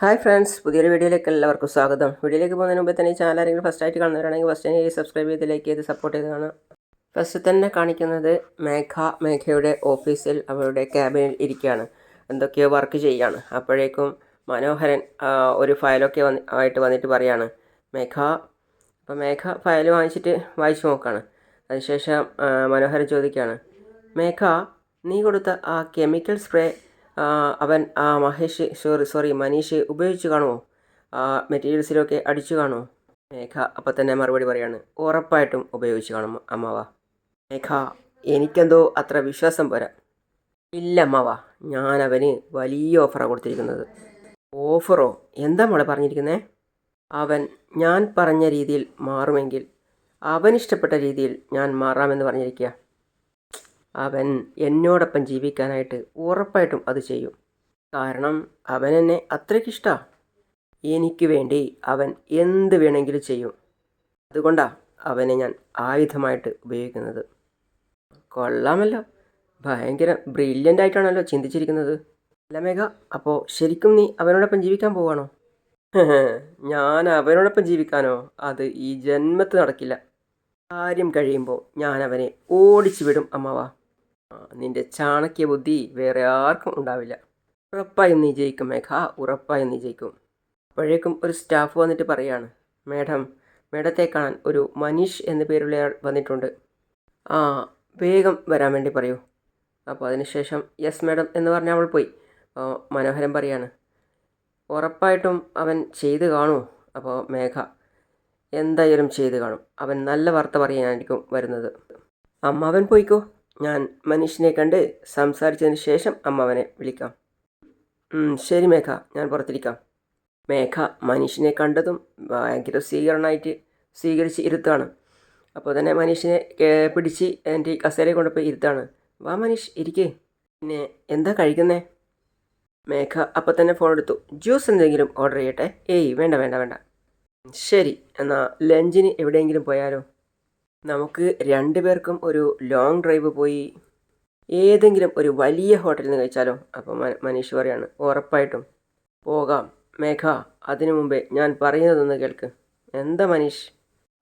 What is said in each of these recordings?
Hi friends പുതിയൊരു വീഡിയോയിലേക്ക് എല്ലാവർക്കും സ്വാഗതം. വീഡിയോയിലേക്ക് പോകുന്നതിന് മുമ്പ് തന്നെ ചാനൽ ആരെങ്കിലും ഫസ്റ്റ് ആയിട്ട് കാണുന്നവരാണെങ്കിൽ ഫസ്റ്റ് തന്നെ സബ്സ്ക്രൈബ് ചെയ്ത് ലൈക്ക് ചെയ്ത് സപ്പോർട്ട് ചെയ്ത് കാണാം ഫസ്റ്റ് തന്നെ കാണിക്കുന്നത് മേഘ മേഘയുടെ ഓഫീസിൽ അവരുടെ ക്യാബിനിൽ ഇരിക്കുകയാണ്. എന്തൊക്കെയോ വർക്ക് ചെയ്യുകയാണ്. അപ്പോഴേക്കും മനോഹരൻ ഒരു ഫയലൊക്കെ വന്ന് ആയിട്ട് വന്നിട്ട് പറയാണ് മേഘ. അപ്പോൾ മേഘ ഫയൽ വാങ്ങിച്ചിട്ട് വായിച്ചു നോക്കുകയാണ്. അതിനുശേഷം മനോഹരൻ ചോദിക്കുകയാണ് മേഘ നീ കൊടുത്ത ആ കെമിക്കൽ സ്പ്രേ അവൻ ആ മഹേഷ് സോറി സോറി മനീഷ് ഉപയോഗിച്ച് കാണുമോ? ആ മെറ്റീരിയൽസിലൊക്കെ അടിച്ചു കാണുമോ? മേഘ അപ്പം തന്നെ മറുപടി പറയാണ്. ഉറപ്പായിട്ടും ഉപയോഗിച്ച് കാണും അമ്മാവ. മേഘ എനിക്കെന്തോ അത്ര വിശ്വാസം പോരാ. ഇല്ല അമ്മാവ. ഞാൻ വലിയ ഓഫറാണ് കൊടുത്തിരിക്കുന്നത്. ഓഫറോ? എന്താ മോളെ പറഞ്ഞിരിക്കുന്നേ? അവൻ ഞാൻ പറഞ്ഞ രീതിയിൽ മാറുമെങ്കിൽ അവനിഷ്ടപ്പെട്ട രീതിയിൽ ഞാൻ മാറാമെന്ന് പറഞ്ഞിരിക്കുക അവൻ എന്നോടൊപ്പം ജീവിക്കാനായിട്ട് ഉറപ്പായിട്ടും അത് ചെയ്യും. കാരണം അവൻ എന്നെ അത്രയ്ക്കിഷ്ടമാണ് എനിക്ക് വേണ്ടി അവൻ എന്ത് വേണമെങ്കിലും ചെയ്യും. അതുകൊണ്ടാണ് അവനെ ഞാൻ ആയുധമായിട്ട് ഉപയോഗിക്കുന്നത്. കൊള്ളാമല്ലോ. ഭയങ്കര ബ്രില്യന്റ് ആയിട്ടാണല്ലോ ചിന്തിച്ചിരിക്കുന്നത്. അല്ല മേഘ അപ്പോൾ ശരിക്കും നീ അവനോടൊപ്പം ജീവിക്കാൻ പോവാണോ? ഞാൻ അവനോടൊപ്പം ജീവിക്കാനോ? അത് ഈ ജന്മത്ത് നടക്കില്ല. കാര്യം കഴിയുമ്പോൾ ഞാൻ അവനെ ഓടിച്ചു വിടും അമ്മാവ. നിന്റെ ചാണക്യ ബുദ്ധി വേറെ ആർക്കും ഉണ്ടാവില്ല. ഉറപ്പായും നീ ജയിക്കും മേഘ ഉറപ്പായും നീ ജയിക്കും. അപ്പോഴേക്കും ഒരു സ്റ്റാഫ് വന്നിട്ട് പറയാണ് മേഡം മേഡത്തെ കാണാൻ ഒരു മനീഷ് എന്ന പേരുള്ളയാൾ വന്നിട്ടുണ്ട്. ആ വേഗം വരാൻ വേണ്ടി പറയൂ. അപ്പോൾ അതിനുശേഷം യെസ് മേഡം എന്ന് പറഞ്ഞ അവൾ പോയി. മനോഹരൻ പറയാണ് ഉറപ്പായിട്ടും അവൻ ചെയ്ത് കാണൂ. അപ്പോൾ മേഘ എന്തായാലും ചെയ്ത് കാണും. അവൻ നല്ല വാർത്ത പറയാനായിരിക്കും വരുന്നത്. അമ്മാവൻ പോയിക്കോ. ഞാൻ മനീഷിനെ കണ്ട് സംസാരിച്ചതിന് ശേഷം അമ്മാവനെ വിളിക്കാം. ശരി മേഘ ഞാൻ പുറത്തിരിക്കാം. മേഘ മനീഷിനെ കണ്ടതും ഭയങ്കര സ്വീകരണമായിട്ട് സ്വീകരിച്ച് ഇരുത്താണ്. അപ്പോൾ തന്നെ മനീഷിനെ പിടിച്ച് എന്റെ കസേരയെ കൊണ്ടുപോയി ഇരുത്താണ്. വാ മനീഷ് ഇരിക്കേ. പിന്നെ എന്താ കഴിക്കുന്നേ? മേഘ അപ്പോൾ തന്നെ ഫോൺ എടുത്തു. ജ്യൂസ് എന്തെങ്കിലും ഓർഡർ ചെയ്യട്ടെ? ഏയ് വേണ്ട വേണ്ട വേണ്ട. ശരി എന്നാൽ ലഞ്ചിന് എവിടെയെങ്കിലും പോയാലോ? നമുക്ക് രണ്ടുപേർക്കും ഒരു ലോങ് ഡ്രൈവ് പോയി ഏതെങ്കിലും ഒരു വലിയ ഹോട്ടലിൽ നിന്ന് കഴിച്ചാലോ? അപ്പോൾ മനീഷ് പറയാണ് ഉറപ്പായിട്ടും. പോകാം. മേഘ അതിനു മുമ്പേ ഞാൻ പറയുന്നതൊന്ന് കേൾക്ക്. എന്താ മനീഷ്?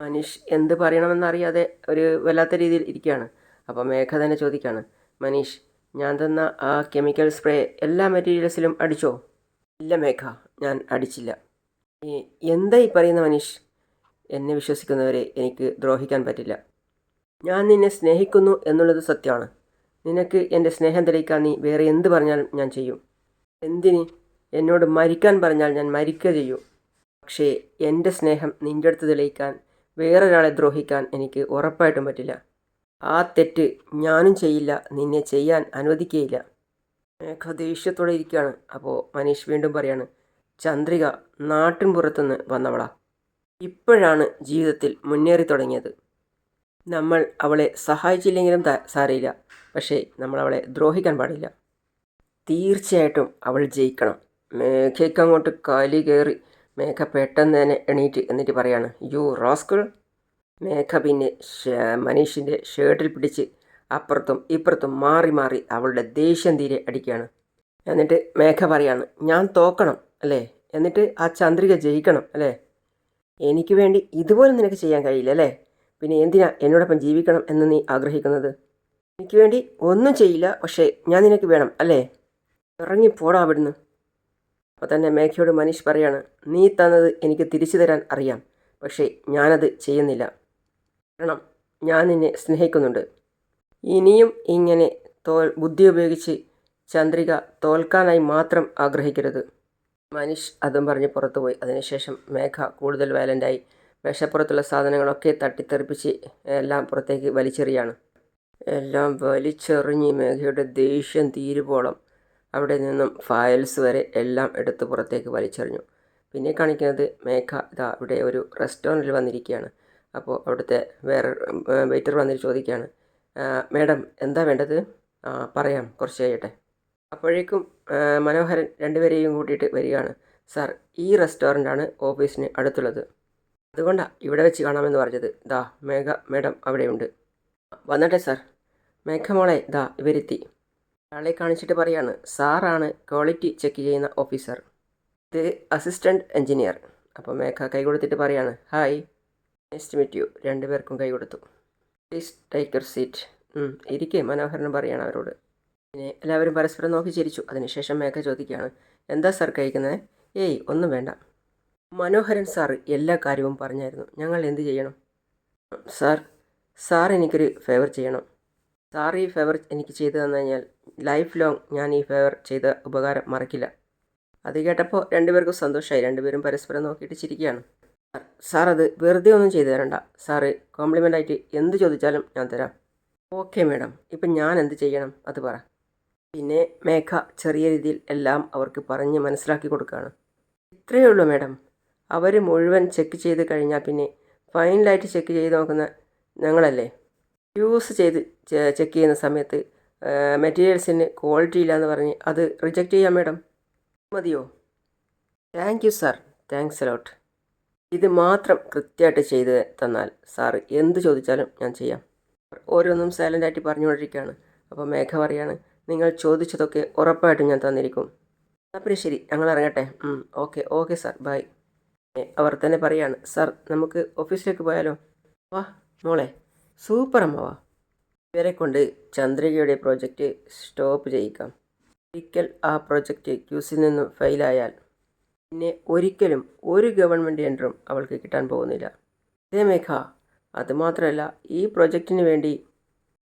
മനീഷ് എന്ത് പറയണമെന്നറിയാതെ ഒരു വല്ലാത്ത രീതിയിൽ ഇരിക്കുകയാണ്. അപ്പോൾ മേഘ തന്നെ ചോദിക്കുകയാണ് മനീഷ് ഞാൻ തന്ന ആ കെമിക്കൽ സ്പ്രേ എല്ലാ മെറ്റീരിയൽസിലും അടിച്ചോ? ഇല്ല മേഘ ഞാൻ അടിച്ചില്ല. എന്താ ഈ പറയുന്ന മനീഷ്? എന്നെ വിശ്വസിക്കുന്നവരെ എനിക്ക് ദ്രോഹിക്കാൻ പറ്റില്ല. ഞാൻ നിന്നെ സ്നേഹിക്കുന്നു എന്നുള്ളത് സത്യമാണ്. നിനക്ക് എന്റെ സ്നേഹം തെളിയിക്കാൻ നീ വേറെ എന്ത് പറഞ്ഞാലും ഞാൻ ചെയ്യും. എന്തിന്? എന്നോട് മരിക്കാൻ പറഞ്ഞാൽ ഞാൻ മരിക്കുക ചെയ്യും. പക്ഷേ എന്റെ സ്നേഹം നിന്റെ അടുത്ത് തെളിയിക്കാൻ വേറൊരാളെ ദ്രോഹിക്കാൻ എനിക്ക് ഉറപ്പായിട്ടും പറ്റില്ല. ആ തെറ്റ് ഞാനും ചെയ്യില്ല നിന്നെ ചെയ്യാൻ അനുവദിക്കുകയില്ല. മേഘ ദേഷ്യത്തോടെ ഇരിക്കുകയാണ്. അപ്പോൾ മനീഷ് വീണ്ടും പറയാണ് ചന്ദ്രിക നാട്ടിൻ പുറത്തുനിന്ന് വന്നവളാ. ഇപ്പോഴാണ് ജീവിതത്തിൽ മുന്നേറി തുടങ്ങിയത്. നമ്മൾ അവളെ സഹായിച്ചില്ലെങ്കിലും സാറിയില്ല പക്ഷേ നമ്മൾ അവളെ ദ്രോഹിക്കാൻ പാടില്ല. തീർച്ചയായിട്ടും അവൾ ജയിക്കണം. മേഘയ്ക്ക് അങ്ങോട്ട് കാലി കയറി മേഘ പെട്ടെന്ന് തന്നെ എണീറ്റ് എന്നിട്ട് പറയാണ് യു റാസ്കിൾ മേഘ പിന്നെ മനീഷിന്റെ ഷർട്ടിൽ പിടിച്ച് അപ്പുറത്തും ഇപ്പുറത്തും മാറി മാറി അവളുടെ ദേഷ്യം തീരെ അടിക്കുകയാണ്. എന്നിട്ട് മേഘ പറയാണ് ഞാൻ തോക്കണം അല്ലേ? എന്നിട്ട് ആ ചന്ദ്രിക ജയിക്കണം അല്ലേ? എനിക്ക് വേണ്ടി ഇതുപോലെ നിനക്ക് ചെയ്യാൻ കഴിയില്ല അല്ലേ? പിന്നെ എന്തിനാ എന്നോടൊപ്പം ജീവിക്കണം എന്ന് നീ ആഗ്രഹിക്കുന്നത്? എനിക്ക് വേണ്ടി ഒന്നും ചെയ്യില്ല പക്ഷേ ഞാൻ നിനക്ക് വേണം അല്ലേ? ഇറങ്ങി പോടാ അവിടുന്ന്. അപ്പോൾ തന്നെ മേഘയോട് മനീഷ് പറയാണ് നീ തന്നത് എനിക്ക് തിരിച്ചു തരാൻ അറിയാം പക്ഷേ ഞാനത് ചെയ്യുന്നില്ല. കാരണം ഞാൻ നിന്നെ സ്നേഹിക്കുന്നുണ്ട്. ഇനിയും ഇങ്ങനെ തോൽ ബുദ്ധി ഉപയോഗിച്ച് ചന്ദ്രിക തോൽക്കാനായി മാത്രം ആഗ്രഹിക്കരുത്. മനീഷ് അതും പറഞ്ഞ് പുറത്തു പോയി അതിനുശേഷം മേഘ കൂടുതൽ വയലന്റായി മേശപ്പുറത്തുള്ള സാധനങ്ങളൊക്കെ തട്ടിത്തെറിപ്പിച്ച് എല്ലാം പുറത്തേക്ക് വലിച്ചെറിയാണ്. എല്ലാം വലിച്ചെറിഞ്ഞ് മേഘയുടെ ദേഷ്യം തീരുവോളം അവിടെ നിന്നും ഫയൽസ് വരെ എല്ലാം എടുത്ത് പുറത്തേക്ക് വലിച്ചെറിഞ്ഞു. പിന്നെ കാണിക്കുന്നത് മേഘ ഇതാ ഇവിടെ ഒരു റെസ്റ്റോറന്റിൽ വന്നിരിക്കുകയാണ്. അപ്പോൾ അവിടുത്തെ വേറെ വെയിറ്റർ വന്നിട്ട് ചോദിക്കുകയാണ് "ആ, മേഡം എന്താ വേണ്ടത്? പറയാം കുറച്ച് കഴിയട്ടെ. അപ്പോഴേക്കും മനോഹരൻ രണ്ടുപേരെയും കൂട്ടിയിട്ട് വരികയാണ്. സാർ ഈ റെസ്റ്റോറന്റാണ് ഓഫീസിന് അടുത്തുള്ളത്. അതുകൊണ്ടാണ് ഇവിടെ വെച്ച് കാണാമെന്ന് പറഞ്ഞത്. ദാ മേഘ മേഡം അവിടെയുണ്ട്. വന്നട്ടെ സാർ. മേഘമോളെ ദാ ഇവരെത്തി. ആളെ കാണിച്ചിട്ട് പറയാണ് സാറാണ് ക്വാളിറ്റി ചെക്ക് ചെയ്യുന്ന ഓഫീസർ. ഇത് അസിസ്റ്റന്റ് എഞ്ചിനീയർ അപ്പോൾ മേഘ കൈ കൊടുത്തിട്ട് പറയാണ് ഹായ്. നെക്സ്റ്റ് മീറ്റ് യു രണ്ടുപേർക്കും കൈ കൊടുത്തു. പ്ലീസ് ടേക്ക് യുവർ സീറ്റ് ഇരിക്കേ മനോഹരൻ പറയാണ് അവരോട്. പിന്നെ എല്ലാവരും പരസ്പരം നോക്കി ചിരിച്ചു. അതിനുശേഷം മേഘ ചോദിക്കുകയാണ് എന്താ സാർ കഴിക്കുന്നത് ഏയ് ഒന്നും വേണ്ട. മനോഹരൻ സാർ എല്ലാ കാര്യവും പറഞ്ഞായിരുന്നു. ഞങ്ങൾ എന്ത് ചെയ്യണം? സാർ സാർ എനിക്കൊരു ഫേവർ ചെയ്യണം. സാർ ഈ ഫേവർ എനിക്ക് ചെയ്തു തന്നു കഴിഞ്ഞാൽ ലൈഫ് ലോങ് ഞാൻ ഈ ഫേവർ ചെയ്ത ഉപകാരം മറക്കില്ല. അത് കേട്ടപ്പോൾ രണ്ടുപേർക്കും സന്തോഷമായി. രണ്ടുപേരും പരസ്പരം നോക്കിയിട്ട് ചിരിക്കുകയാണ്. സാർ അത് വെറുതെ ഒന്നും ചെയ്തു തരണ്ട. സാറ് കോംപ്ലിമെന്റ് ആയിട്ട് എന്ത് ചോദിച്ചാലും ഞാൻ തരാം. Okay madam. ഇപ്പം ഞാൻ എന്ത് ചെയ്യണം? അത് പറ. പിന്നെ മേഘ ചെറിയ രീതിയിൽ എല്ലാം അവർക്ക് പറഞ്ഞ് മനസ്സിലാക്കി കൊടുക്കുകയാണ്. ഇത്രയേ ഉള്ളൂ മാഡം. അവർ മുഴുവൻ ചെക്ക് ചെയ്ത് കഴിഞ്ഞാൽ പിന്നെ ഫൈനലായിട്ട് ചെക്ക് ചെയ്ത് നോക്കുന്ന ഞങ്ങളല്ലേ? യൂസ് ചെയ്ത് ചെക്ക് ചെയ്യുന്ന സമയത്ത് മെറ്റീരിയൽസിന് ക്വാളിറ്റി ഇല്ല എന്ന് പറഞ്ഞ് അത് റിജക്റ്റ് ചെയ്യാം മാഡം. മതിയോ? Thank you sir thanks a lot ഇത് മാത്രം കൃത്യമായിട്ട് ചെയ്ത് തന്നാൽ സാർ എന്ത് ചോദിച്ചാലും ഞാൻ ചെയ്യാം. ഓരോന്നും സൈലന്റായിട്ട് പറഞ്ഞുകൊണ്ടിരിക്കുകയാണ്. അപ്പോൾ മേഘ പറയാണ് നിങ്ങൾ ചോദിച്ചതൊക്കെ ഉറപ്പായിട്ടും ഞാൻ തന്നിരിക്കും. അപ്പോൾ ശരി ഞങ്ങൾ ഇറങ്ങട്ടെ. Okay okay sir bye. അവർ തന്നെ പറയാണ് സാർ നമുക്ക് ഓഫീസിലേക്ക് പോയാലോ? വാ മോളെ സൂപ്പർ അമ്മ വാ. ഇവരെ കൊണ്ട് ചന്ദ്രികയുടെ പ്രോജക്റ്റ് സ്റ്റോപ്പ് ചെയ്യിക്കാം. ഒരിക്കൽ ആ പ്രോജക്റ്റ് ക്യൂസിൽ നിന്നും ഫെയിലായാൽ പിന്നെ ഒരിക്കലും ഒരു ഗവൺമെന്റ് ടെൻഡറും അവൾക്ക് കിട്ടാൻ പോകുന്നില്ല. അതേ മേഘ അതുമാത്രമല്ല ഈ പ്രോജക്റ്റിന് വേണ്ടി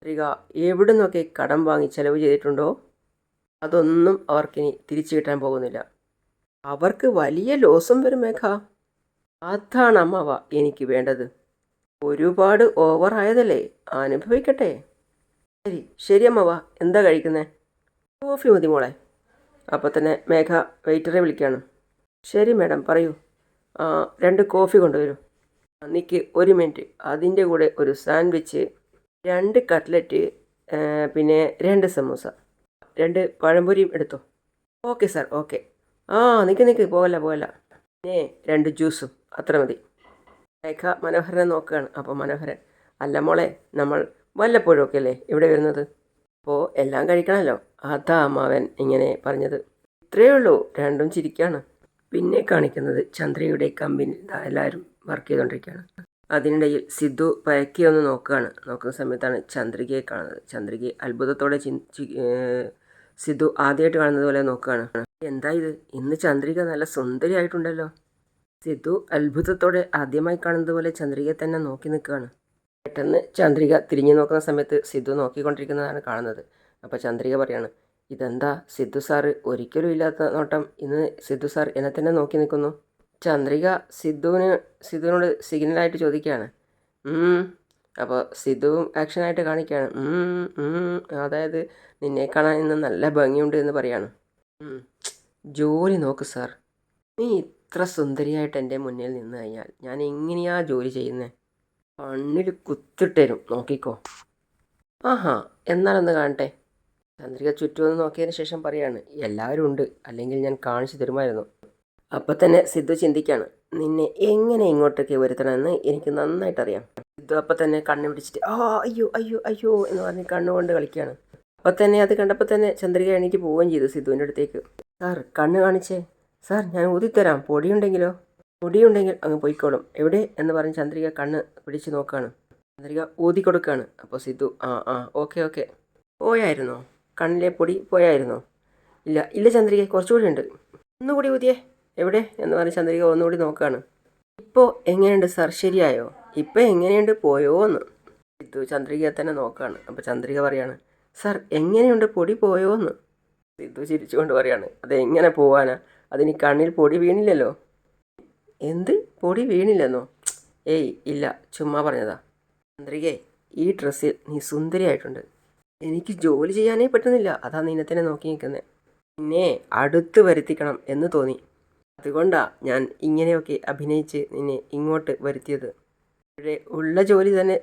ചന്ദ്രിക എവിടെ നിന്നൊക്കെ കടം വാങ്ങി ചെലവ് ചെയ്തിട്ടുണ്ടോ? അതൊന്നും അവർക്കിനി തിരിച്ചു കിട്ടാൻ പോകുന്നില്ല. അവർക്ക് വലിയ ലോസം വരും മേഘ. അതാണ് അമ്മവ എനിക്ക് വേണ്ടത്. ഒരുപാട് ഓവറായതല്ലേ അനുഭവിക്കട്ടെ. ശരി ശരി എന്താ കഴിക്കുന്നത് കോഫി മതി മോളെ. അപ്പോൾ തന്നെ മേഘ വെയിറ്ററെ വിളിക്കുകയാണ് ശരി മാഡം പറയൂ. രണ്ട് കോഫി കൊണ്ടുവരൂ. നിക്ക് ഒരു മിനിറ്റ് അതിന്റെ കൂടെ ഒരു സാൻഡ്വിച്ച് രണ്ട് കട്ട്ലറ്റ് പിന്നെ രണ്ട് സമൂസ. രണ്ട് പഴംപൊരിയും എടുത്തോ? Okay sir okay. ആ നിൽക്ക് നിൽക്ക് പോകല്ല പോകല്ല പിന്നെ രണ്ട് ജ്യൂസും. അത്ര മതി. രേഖ മനോഹരനെ നോക്കുകയാണ് അപ്പോൾ മനോഹരൻ അല്ല മോളെ നമ്മൾ വല്ലപ്പോഴും ഒക്കെ അല്ലേ ഇവിടെ വരുന്നത്? അപ്പോൾ എല്ലാം കഴിക്കണമല്ലോ അതാ അമ്മാവൻ ഇങ്ങനെ പറഞ്ഞത്. ഇത്രയേ ഉള്ളൂ. രണ്ടും ചിരിക്കുകയാണ് പിന്നെ കാണിക്കുന്നത് ചന്ദ്രയുടെ കമ്പനി എല്ലാവരും വർക്ക് ചെയ്തുകൊണ്ടിരിക്കുകയാണ് അതിനിടയിൽ സിദ്ധു പയക്കി ഒന്ന് നോക്കുകയാണ്. നോക്കുന്ന സമയത്താണ് ചന്ദ്രികയെ കാണുന്നത്. ചന്ദ്രികയെ അത്ഭുതത്തോടെ ചിന്തി സിദ്ധു ആദ്യമായിട്ട് കാണുന്നത് പോലെ നോക്കുകയാണ്. എന്താ ഇത്? ഇന്ന് ചന്ദ്രിക നല്ല സുന്ദരിയായിട്ടുണ്ടല്ലോ. സിദ്ധു അത്ഭുതത്തോടെ ആദ്യമായി കാണുന്നത് പോലെ ചന്ദ്രികയെ തന്നെ നോക്കി നിൽക്കുകയാണ്. പെട്ടെന്ന് ചന്ദ്രിക തിരിഞ്ഞു നോക്കുന്ന സമയത്ത് സിദ്ധു നോക്കിക്കൊണ്ടിരിക്കുന്നതാണ് കാണുന്നത്. അപ്പോൾ ചന്ദ്രിക പറയാണ് ഇതെന്താ? സിദ്ധു സാറ് ഒരിക്കലും ഇല്ലാത്ത നോട്ടം ഇന്ന് സിദ്ധു സാർ എന്നെ തന്നെ നോക്കി നിൽക്കുന്നു. ചന്ദ്രിക സിദ്ധുവിന് സിദ്ധുവിനോട് സിഗ്നലായിട്ട് ചോദിക്കുകയാണ്. അപ്പോൾ സിദ്ധുവും ആക്ഷനായിട്ട് കാണിക്കുകയാണ്. അതായത് നിന്നെ കാണാൻ ഇന്ന് നല്ല ഭംഗിയുണ്ട് എന്ന് പറയാണ്. "ഉം. ജോലി നോക്ക് സാർ. നീ ഇത്ര സുന്ദരിയായിട്ട് എന്റെ മുന്നിൽ നിന്ന് കഴിഞ്ഞാൽ ഞാൻ എങ്ങനെയാ ജോലി ചെയ്യുന്നത് കണ്ണിൽ കുത്തിട്ടരും. നോക്കിക്കോ. ആഹാ എന്നാലൊന്ന് കാണട്ടെ. ചന്ദ്രിക ചുറ്റുമെന്ന് നോക്കിയതിന് ശേഷം പറയാണ് എല്ലാവരും ഉണ്ട്. അല്ലെങ്കിൽ ഞാൻ കാണിച്ചു തരുമായിരുന്നു. അപ്പം തന്നെ സിദ്ധു ചിന്തിക്കുകയാണ് നിന്നെ എങ്ങനെ ഇങ്ങോട്ടേക്ക് വരുത്തണമെന്ന് എനിക്ക് നന്നായിട്ട് അറിയാം സിദ്ധു അപ്പം തന്നെ കണ്ണു പിടിച്ചിട്ട് ആ അയ്യോ അയ്യോ അയ്യോ എന്ന് പറഞ്ഞ് കണ്ണുകൊണ്ട് കളിക്കുകയാണ് അപ്പം തന്നെ അത് കണ്ടപ്പോൾ തന്നെ ചന്ദ്രിക എണീറ്റ് പോവുകയും ചെയ്തു സിദ്ധുവിന്റെ അടുത്തേക്ക്. സാർ കണ്ണ് കാണിച്ചേ. സാർ ഞാൻ ഊതിത്തരാം. പൊടിയുണ്ടെങ്കിലോ? പൊടിയുണ്ടെങ്കിൽ അങ്ങ് പോയിക്കോളും. എവിടെ? എന്ന് പറഞ്ഞ് ചന്ദ്രിക കണ്ണ് പിടിച്ച് നോക്കുകയാണ് ചന്ദ്രിക ഊതി കൊടുക്കുകയാണ് അപ്പോൾ സിദ്ധു ആ ആ ഓക്കെ ഓക്കെ. പോയായിരുന്നോ? കണ്ണിലെ പൊടി പോയായിരുന്നോ? ഇല്ല ഇല്ല ചന്ദ്രിക കുറച്ചുകൂടി ഉണ്ട്. ഒന്നുകൂടി ഊതിയേ. എവിടെ? എന്ന് പറഞ്ഞ് ചന്ദ്രിക ഒന്നുകൂടി നോക്കുകയാണ് ഇപ്പോൾ എങ്ങനെയുണ്ട്? സാർ ശരിയായോ? ഇപ്പോൾ എങ്ങനെയുണ്ട്? പോയോ എന്ന് സിദ്ധു ചന്ദ്രികയെ തന്നെ നോക്കുകയാണ് അപ്പോൾ ചന്ദ്രിക പറയാണ് സാർ എങ്ങനെയുണ്ട്? പൊടി പോയോ എന്ന് സിദ്ധു ചിരിച്ചുകൊണ്ട് പറയാണ് അത് എങ്ങനെ പോവാനാ? അതിന് കണ്ണിൽ പൊടി വീണില്ലല്ലോ. എന്ത്? പൊടി വീണില്ലെന്നോ? ഏയ് ഇല്ല ചുമ്മാ പറഞ്ഞതാ. ചന്ദ്രികേ ഈ ഡ്രസ്സിൽ നീ സുന്ദരിയായിട്ടുണ്ട്. എനിക്ക് ജോലി ചെയ്യാനേ പറ്റുന്നില്ല. അതാ നിന്നെ തന്നെ നോക്കി നിൽക്കുന്നത് പിന്നെ അടുത്ത് വരുത്തിക്കണം എന്ന് തോന്നി. അതുകൊണ്ടാ ഞാൻ ഇങ്ങനെയൊക്കെ അഭിനയിച്ച് നിന്നെ ഇങ്ങോട്ട് വരുത്തിയത്. ഇവിടെ ഉള്ള ജോലി തന്നെ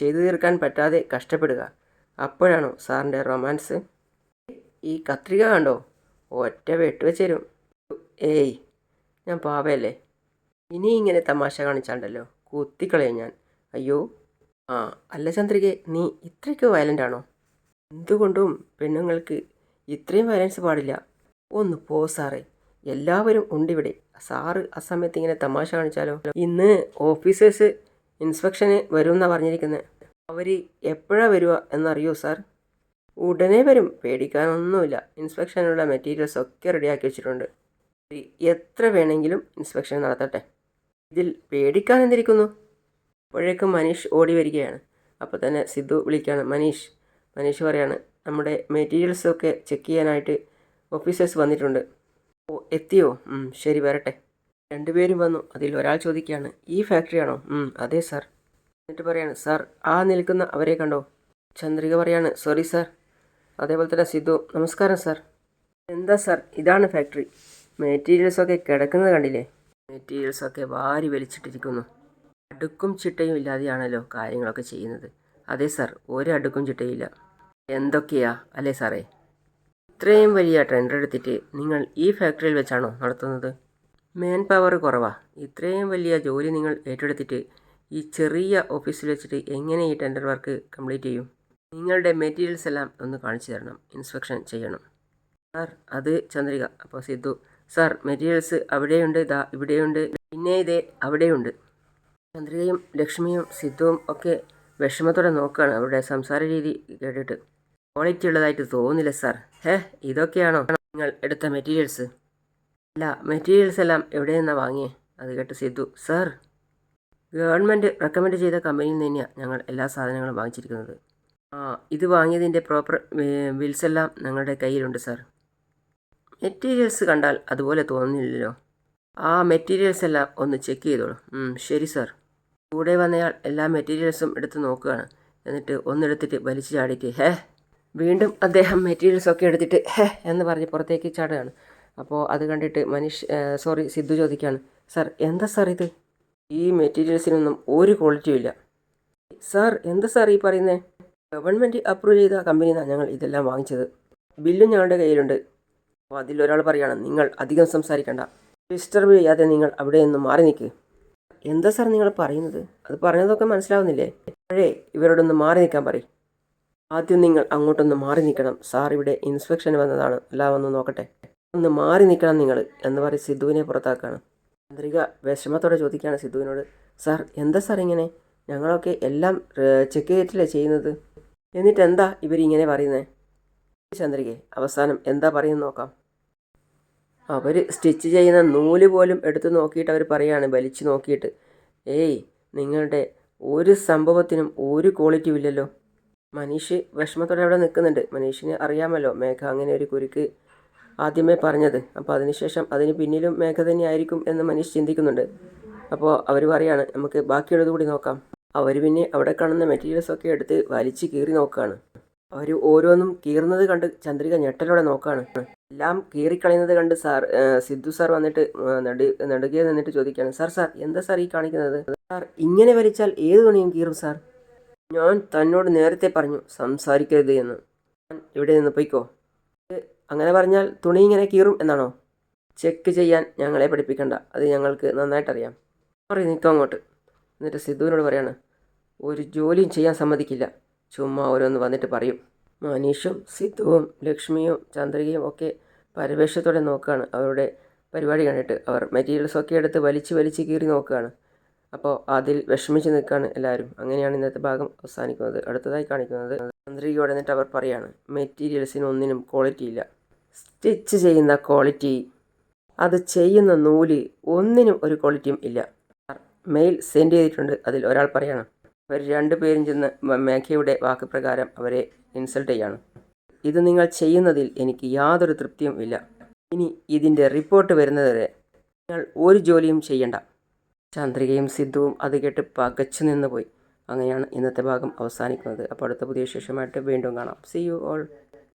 ചെയ്തു തീർക്കാൻ പറ്റാതെ കഷ്ടപ്പെടുക. അപ്പോഴാണോ സാറിന്റെ റൊമാൻസ്? ഈ കത്രിക കണ്ടോ? ഒറ്റ വെട്ടുവെച്ച് തരും ഏയ് ഞാൻ പാവയല്ലേ? ഇനി ഇങ്ങനെ തമാശ കാണിച്ചാണ്ടല്ലോ. കുത്തിക്കളയും ഞാൻ. അയ്യോ ആ അല്ല ചന്ദ്രികെ നീ ഇത്രയ്ക്ക് വയലന്റ് ആണോ? എന്തുകൊണ്ടും പെണ്ണുങ്ങൾക്ക് ഇത്രയും വയലൻസ് പാടില്ല. ഒന്ന് പോ സാറേ. എല്ലാവരും ഉണ്ടിവിടെ. സാറ് ആ സമയത്ത് ഇങ്ങനെ തമാശ കാണിച്ചാലോ? ഇന്ന് ഓഫീസേഴ്സ് ഇൻസ്പെക്ഷന് വരുമെന്നാണ് പറഞ്ഞിരിക്കുന്നത് അവർ എപ്പോഴാണ് വരിക എന്നറിയോ സാർ? ഉടനെ വരും. പേടിക്കാനൊന്നുമില്ല. ഇൻസ്പെക്ഷനുള്ള മെറ്റീരിയൽസ് ഒക്കെ റെഡിയാക്കി വെച്ചിട്ടുണ്ട്. എത്ര വേണമെങ്കിലും ഇൻസ്പെക്ഷൻ നടത്തട്ടെ. ഇതിൽ പേടിക്കാൻ എന്തിരിക്കുന്നു? അപ്പോഴേക്കും മനീഷ് ഓടി വരികയാണ്. അപ്പോൾ തന്നെ സിദ്ധു വിളിക്കുകയാണ് മനീഷ് മനീഷ് പറയാണ് നമ്മുടെ മെറ്റീരിയൽസൊക്കെ ചെക്ക് ചെയ്യാനായിട്ട് ഓഫീസേഴ്സ് വന്നിട്ടുണ്ട്. ഓ എത്തിയോ? ശരി വരട്ടെ. രണ്ടുപേരും വന്നു. അതിൽ ഒരാൾ ചോദിക്കുകയാണ് ഈ ഫാക്ടറിയാണോ അതെ സാർ എന്നിട്ട് പറയാണ് സാർ ആ നിൽക്കുന്ന അവരെ കണ്ടോ? ചന്ദ്രിക പറയാണ് സോറി സാർ അതേപോലെ തന്നെ സിദ്ധു നമസ്കാരം സാർ എന്താ സാർ ഇതാണ് ഫാക്ടറി മെറ്റീരിയൽസൊക്കെ കിടക്കുന്നത് കണ്ടില്ലേ? മെറ്റീരിയൽസൊക്കെ വാരി വലിച്ചിട്ടിരിക്കുന്നു. അടുക്കും ചിട്ടയും ഇല്ലാതെയാണല്ലോ കാര്യങ്ങളൊക്കെ ചെയ്യുന്നത്. അതെ സാർ ഒരു അടുക്കും ചിട്ടയും ഇല്ല. എന്തൊക്കെയാ? അല്ലേ സാറേ ഇത്രയും വലിയ ടെൻഡർ എടുത്തിട്ട് നിങ്ങൾ ഈ ഫാക്ടറിയിൽ വെച്ചാണോ നടത്തുന്നത്? മാൻ പവർ കുറവാ. ഇത്രയും വലിയ ജോലി നിങ്ങൾ ഏറ്റെടുത്തിട്ട് ഈ ചെറിയ ഓഫീസിൽ വെച്ചിട്ട് എങ്ങനെ ഈ ടെൻഡർ വർക്ക് കംപ്ലീറ്റ് ചെയ്യും? നിങ്ങളുടെ മെറ്റീരിയൽസ് എല്ലാം ഒന്ന് കാണിച്ചു തരണം. ഇൻസ്പെക്ഷൻ ചെയ്യണം. സാർ അത് ചന്ദ്രിക. അപ്പോൾ സിദ്ധു സാർ മെറ്റീരിയൽസ് അവിടെയുണ്ട് ഇതാ ഇവിടെയുണ്ട് പിന്നെ ഇതേ അവിടെയുണ്ട്. ചന്ദ്രികയും ലക്ഷ്മിയും സിദ്ധുവും ഒക്കെ വിഷമത്തോടെ നോക്കുകയാണ് അവരുടെ സംസാര രീതി കേട്ടിട്ട്. ക്വാളിറ്റി ഉള്ളതായിട്ട് തോന്നുന്നില്ല സാർ. ഹേ ഇതൊക്കെയാണോ നിങ്ങൾ എടുത്ത മെറ്റീരിയൽസ്? അല്ല മെറ്റീരിയൽസ് എല്ലാം എവിടെ നിന്നാണ് വാങ്ങിയേ? അത് കേട്ട് സിദ്ധു. സാർ ഗവൺമെന്റ് റെക്കമെൻഡ് ചെയ്ത കമ്പനിയിൽ നിന്ന് തന്നെയാണ് ഞങ്ങൾ എല്ലാ സാധനങ്ങളും വാങ്ങിച്ചിരിക്കുന്നത്. ആ ഇത് വാങ്ങിയതിന്റെ പ്രോപ്പർ ബിൽസ് എല്ലാം ഞങ്ങളുടെ കയ്യിലുണ്ട് സാർ. മെറ്റീരിയൽസ് കണ്ടാൽ അതുപോലെ തോന്നുന്നില്ലല്ലോ ആ മെറ്റീരിയൽസ് എല്ലാം ഒന്ന് ചെക്ക് ചെയ്തോളൂ. ശരി സാർ. കൂടെ വന്നയാൾ എല്ലാ മെറ്റീരിയൽസും എടുത്ത് നോക്കുകയാണ്. എന്നിട്ട് ഒന്നെടുത്തിട്ട് വലിച്ചു ചാടിയിട്ട് ഹേ വീണ്ടും അദ്ദേഹം മെറ്റീരിയൽസ് ഒക്കെ എടുത്തിട്ട് ഹേ എന്ന് പറഞ്ഞ് പുറത്തേക്ക് ചാടുകയാണ്. അപ്പോൾ അത് കണ്ടിട്ട് മനീഷ് സോറി സിദ്ധു ചോദിക്കുകയാണ് സാർ എന്താ സാർ ഇത്? ഈ മെറ്റീരിയൽസിനൊന്നും ഒരു ക്വാളിറ്റിയും ഇല്ല. സാർ എന്താ സാർ ഈ പറയുന്നത് ഗവൺമെന്റ് അപ്രൂവ് ചെയ്ത കമ്പനി കമ്പനിന്നാണ് ഞങ്ങൾ ഇതെല്ലാം വാങ്ങിച്ചത്. ബില്ലും ഞങ്ങളുടെ കയ്യിലുണ്ട്. അപ്പോൾ അതിലൊരാൾ പറയുകയാണ് നിങ്ങൾ അധികം സംസാരിക്കണ്ട. ഡിസ്റ്റർബ് ചെയ്യാതെ നിങ്ങൾ അവിടെ നിന്ന് മാറി നിൽക്കുക എന്താ സാർ നിങ്ങൾ പറയുന്നത്? അത് പറഞ്ഞതൊക്കെ മനസ്സിലാവുന്നില്ലേ? അപ്പോഴേ ഇവരോടൊന്ന് മാറി നിൽക്കാൻ പറയും. ആദ്യം നിങ്ങൾ അങ്ങോട്ടൊന്ന് മാറി നിൽക്കണം. സാർ ഇവിടെ ഇൻസ്പെക്ഷൻ വന്നതാണ്. എല്ലാം ഒന്ന് നോക്കട്ടെ. ഒന്ന് മാറി നിൽക്കണം നിങ്ങൾ എന്ന് പറയും സിദ്ധുവിനെ പുറത്താക്കാണ് ചന്ദ്രിക വിഷമത്തോടെ ചോദിക്കുകയാണ് സിദ്ധുവിനോട്. സാർ എന്താ സാർ ഇങ്ങനെ? ഞങ്ങളൊക്കെ എല്ലാം ചെക്ക് ചെയ്തിട്ടില്ലേ ചെയ്യുന്നത്? എന്നിട്ട് എന്താ ഇവരിങ്ങനെ പറയുന്നത് ചന്ദ്രികയെ അവസാനം എന്താ പറയുന്നത് നോക്കാം. അവർ സ്റ്റിച്ച് ചെയ്യുന്ന നൂൽ പോലും എടുത്ത് നോക്കിയിട്ട് അവർ പറയാണ് വലിച്ചു നോക്കിയിട്ട്. ഏയ് നിങ്ങളുടെ ഒരു സംഭവത്തിനും ഒരു ക്വാളിറ്റിയും ഇല്ലല്ലോ. മനീഷ് വിഷമത്തോടെ അവിടെ നിൽക്കുന്നുണ്ട്. മനീഷിന് അറിയാമല്ലോ മേഘ അങ്ങനെ ഒരു കുരുക്ക് ആദ്യമേ പറഞ്ഞത്. അപ്പോൾ അതിനുശേഷം അതിന് പിന്നിലും മേഘ തന്നെയായിരിക്കും എന്ന് മനീഷ് ചിന്തിക്കുന്നുണ്ട്. അപ്പോൾ അവർ പറയാണ് നമുക്ക് ബാക്കിയുള്ളത് കൂടി നോക്കാം. അവർ പിന്നെ അവിടെ കാണുന്ന മെറ്റീരിയൽസ് ഒക്കെ എടുത്ത് വലിച്ച് കീറി നോക്കുകയാണ്. അവർ ഓരോന്നും കീറുന്നത് കണ്ട് ചന്ദ്രിക ഞെട്ടലോടെ നോക്കുകയാണ്. എല്ലാം കീറിക്കളയുന്നത് കണ്ട് സാർ സിദ്ധു സാർ വന്നിട്ട് നടു നടുകയെ നെടുകെ നിന്നിട്ട് ചോദിക്കുകയാണ് സാർ സാർ എന്താ സാർ ഈ കാണിക്കുന്നത്? സാർ ഇങ്ങനെ വലിച്ചാൽ ഏത് തുണിയും കീറും സാർ? ഞാൻ തന്നോട് നേരത്തെ പറഞ്ഞു സംസാരിക്കരുത് എന്ന്. ഞാൻ ഇവിടെ നിന്ന് പൊയ്ക്കോ. അങ്ങനെ പറഞ്ഞാൽ തുണി ഇങ്ങനെ കീറും എന്നാണോ? ചെക്ക് ചെയ്യാൻ ഞങ്ങളെ പഠിപ്പിക്കണ്ട. അത് ഞങ്ങൾക്ക് നന്നായിട്ടറിയാം. മാറി നിൽക്കാം അങ്ങോട്ട്. എന്നിട്ട് സിദ്ധുവിനോട് പറയാണ് ഒരു ജോലിയും ചെയ്യാൻ സമ്മതിക്കില്ല. ചുമ്മാ ഓരോന്ന് വന്നിട്ട് പറയും. മനീഷും സിദ്ധുവും ലക്ഷ്മിയും ചന്ദ്രികയും ഒക്കെ പരവേഷത്തോടെ നോക്കുകയാണ് അവരുടെ പരിപാടി കണ്ടിട്ട് അവർ മെറ്റീരിയൽസ് ഒക്കെ എടുത്ത് വലിച്ച് വലിച്ച് കീറി നോക്കുകയാണ് അപ്പോൾ അതിൽ വിഷമിച്ച് നിൽക്കുകയാണ് എല്ലാവരും. അങ്ങനെയാണ് ഇന്നത്തെ ഭാഗം അവസാനിക്കുന്നത്. അടുത്തതായി കാണിക്കുന്നത് മന്ത്രിയോട് എന്നിട്ട് അവർ പറയാണ് മെറ്റീരിയൽസിന് ഒന്നിനും ക്വാളിറ്റി ഇല്ല. സ്റ്റിച്ച് ചെയ്യുന്ന ക്വാളിറ്റി അത് ചെയ്യുന്ന നൂൽ ഒന്നിനും ഒരു ക്വാളിറ്റിയും ഇല്ല. മെയിൽ സെൻഡ് ചെയ്തിട്ടുണ്ട്. അതിൽ ഒരാൾ പറയാണ് അവർ രണ്ടുപേരും ചെന്ന് മേഘയുടെ വാക്ക് പ്രകാരം അവരെ ഇൻസൾട്ട് ചെയ്യാണ്. ഇത് നിങ്ങൾ ചെയ്യുന്നതിൽ എനിക്ക് യാതൊരു തൃപ്തിയും ഇല്ല. ഇനി ഇതിന്റെ റിപ്പോർട്ട് വരുന്നതുവരെ നിങ്ങൾ ഒരു ജോലിയും ചെയ്യണ്ട. ചന്ദ്രികയും സിദ്ധുവും അത് കേട്ട് പകച്ചു നിന്ന് പോയി അങ്ങനെയാണ് ഇന്നത്തെ ഭാഗം അവസാനിക്കുന്നത്. അപ്പോൾ അടുത്ത പുതിയ ശേഷമായിട്ട് വീണ്ടും കാണാം. C you all